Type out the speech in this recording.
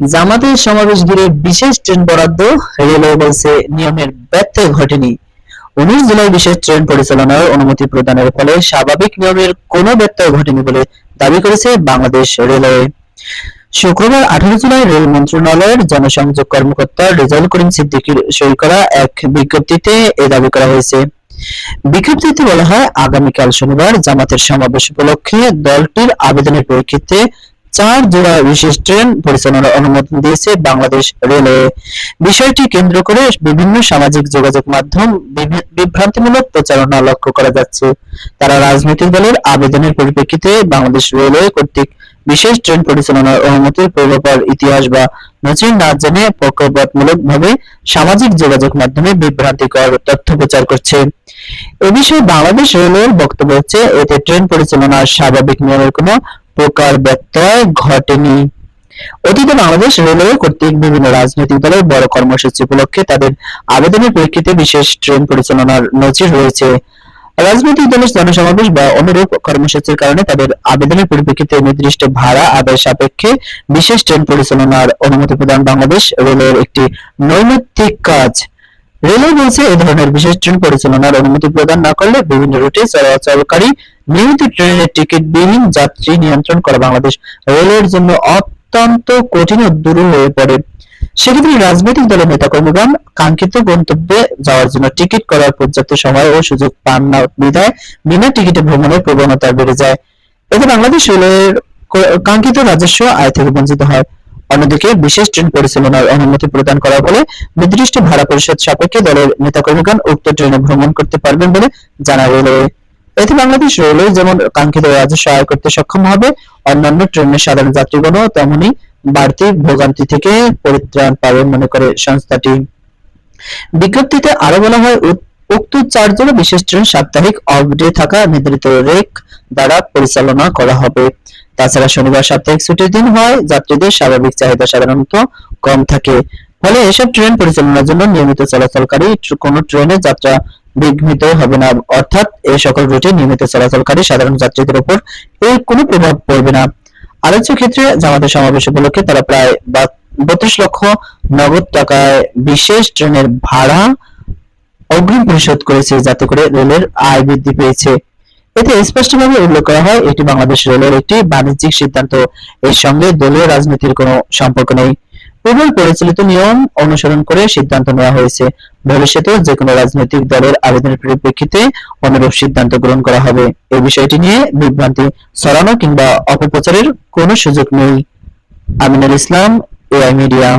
জামাতের সমাবেশ ঘিরে বিশেষ ট্রেন বরাদ্দ, রেলওয়ে বলছে নিয়মের ব্যত্যয় ঘটেনি। উনিশ জুলাই বিশেষ ট্রেন পরিচালনার অনুমতি প্রদানের ফলে স্বাভাবিক নিয়মের কোনো ব্যত্যয় ঘটেনি বলে দাবি করেছে বাংলাদেশ রেলওয়ে। শুক্রবার আঠারো জুলাই রেল মন্ত্রণালয়ের জনসংযোগ কর্মকর্তা রেজাউল করিম সিদ্দিকীর সই করা এক বিজ্ঞপ্তিতে এ দাবি করা হয়েছে। বিজ্ঞপ্তিতে বলা হয়, আগামীকাল শনিবার জামাতের সমাবেশ উপলক্ষে দলটির আবেদনের পরিপ্রেক্ষিতে চার জোড়া বিশেষ ট্রেন পরিচালনার অনুমোদন দিয়েছে বাংলাদেশ রেলওয়ে। বিষয়টি কেন্দ্র করে বিভিন্ন সামাজিক যোগাযোগ মাধ্যম বিভ্রান্তিমূলক প্রচারণা লক্ষ্য করা যাচ্ছে। তারা রাজনৈতিক দলের আবেদনের পরিপ্রেক্ষিতে বাংলাদেশ রেলওয়ে কর্তৃক বিশেষ ট্রেন পরিচালনার অনুমতির পূর্বাপর ইতিহাস বা নজির না জেনে পক্ষপাতমূলক ভাবে সামাজিক যোগাযোগ মাধ্যমে বিভ্রান্তিকর তথ্য প্রচার করছে। এ বিষয়ে বাংলাদেশ রেলওয়ের বক্তব্য হচ্ছে, এতে ট্রেন পরিচালনার স্বাভাবিক নিয়মের কোনো প্রকার ব্যত্যয় ঘটেনি। অতীতে বাংলাদেশ রেলওয়ে কর্তৃক বিভিন্ন রাজনৈতিক দলের বড় কর্মসূচি উপলক্ষে তাদের আবেদনের প্রেক্ষিতে বিশেষ ট্রেন পরিচালনার নজির রয়েছে। রাজনৈতিক দলের জনসমাবেশ বা অনুরূপ কর্মসূচির কারণে তাদের আবেদনের পরিপ্রেক্ষিতে নির্দিষ্ট ভাড়া আদায় সাপেক্ষে বিশেষ ট্রেন পরিচালনার অনুমতি প্রদান বাংলাদেশ রেলওয়ের একটি নৈমিত্তিক কাজ। রেলওয়ে বলছে এই ধরনের বিশেষ ট্রেন পরিচালনার অনুমতি প্রদান না করলে বিভিন্ন রুটে চলাচলকারী নিয়মিত ট্রেনের টিকিট বিহীন যাত্রী নিয়ন্ত্রণ করা বাংলাদেশ রেলওয়ের জন্য অত্যন্ত কঠিন ও দুরূহ হয়ে পড়ে। সেক্ষেত্রে রাজনৈতিক দলের নেতাকর্মীগণ কাঙ্ক্ষিত গন্তব্যে যাওয়ার জন্য টিকিট করার পর্যাপ্ত সময় ও সুযোগ পান না। বিধায় বিনা টিকিটে ভ্রমণের প্রবণতা বেড়ে যায়। এতে বাংলাদেশ রেলওয়ের কাঙ্ক্ষিত রাজস্ব আয় থেকে বঞ্চিত হয়। অন্যদিকে বিশেষ ট্রেন পরিচালনার অনুমতি প্রদান করা হলে নির্দিষ্ট ভাড়া পরিশোধ সাপেক্ষে দলের নেতাকর্মীগণ উক্ত ট্রেনে ভ্রমণ করতে পারবেন বলে জানা রেলওয়ে এতে বাংলাদেশ রেলওয়ে যেমন কাঙ্ক্ষিত রাজস্ব আয় করতে সক্ষম হবে, অন্যান্য ট্রেনের সাধারণ যাত্রীগণও তেমনি বাড়তি ভোগান্তি থেকে পরিত্রাণ পাবেন মনে করে সংস্থাটি। বিজ্ঞপ্তিতে আরও বলা হয় উক্ত চারজন বিশেষ ট্রেন সাপ্তাহিক অফ থাকা নির্ধারিত রেক দ্বারা পরিচালনা করা হবে। তাছাড়া শনিবার সাপ্তাহিক ছুটির দিন হয়, যাত্রীদের স্বাভাবিক চাহিদা সাধারণত কম থাকে। ফলে এসব ট্রেন পরিচালনার জন্য নিয়মিত চলাচলকারী কোনো ট্রেনে যাত্রা বিঘ্নিত হবে না। অর্থাৎ এই সকল রুটে নিয়মিত চলাচলকারী সাধারণ যাত্রীদের উপর এর কোনো প্রভাব পড়বে না। আলোচ্য ক্ষেত্রে জামাতের সমাবেশ উপলক্ষে তারা প্রায় বত্রিশ লক্ষ নগদ টাকায় বিশেষ ট্রেনের ভাড়া অগ্রিম পরিশোধ করেছে, যাতে করে রেলের আয় বৃদ্ধি পেয়েছে। এতে স্পষ্টভাবে উল্লেখ করা হয়, এটি বাংলাদেশ রেলের একটি বাণিজ্যিক সিদ্ধান্ত। এর সঙ্গে দলীয় রাজনীতির কোনো সম্পর্ক নেই। পূর্বে পরিচালিত নিয়ম অনুসরণ করে সিদ্ধান্ত নেওয়া হয়েছে। ভবিষ্যতে যে কোনো রাজনৈতিক দলের আবেদনের পরিপ্রেক্ষিতে অনুরূপ সিদ্ধান্ত গ্রহণ করা হবে। এই বিষয়টি নিয়ে বিভ্রান্তি ছড়ানো কিংবা অপপ্রচারের কোনো সুযোগ নেই। Aminul Islam AI media.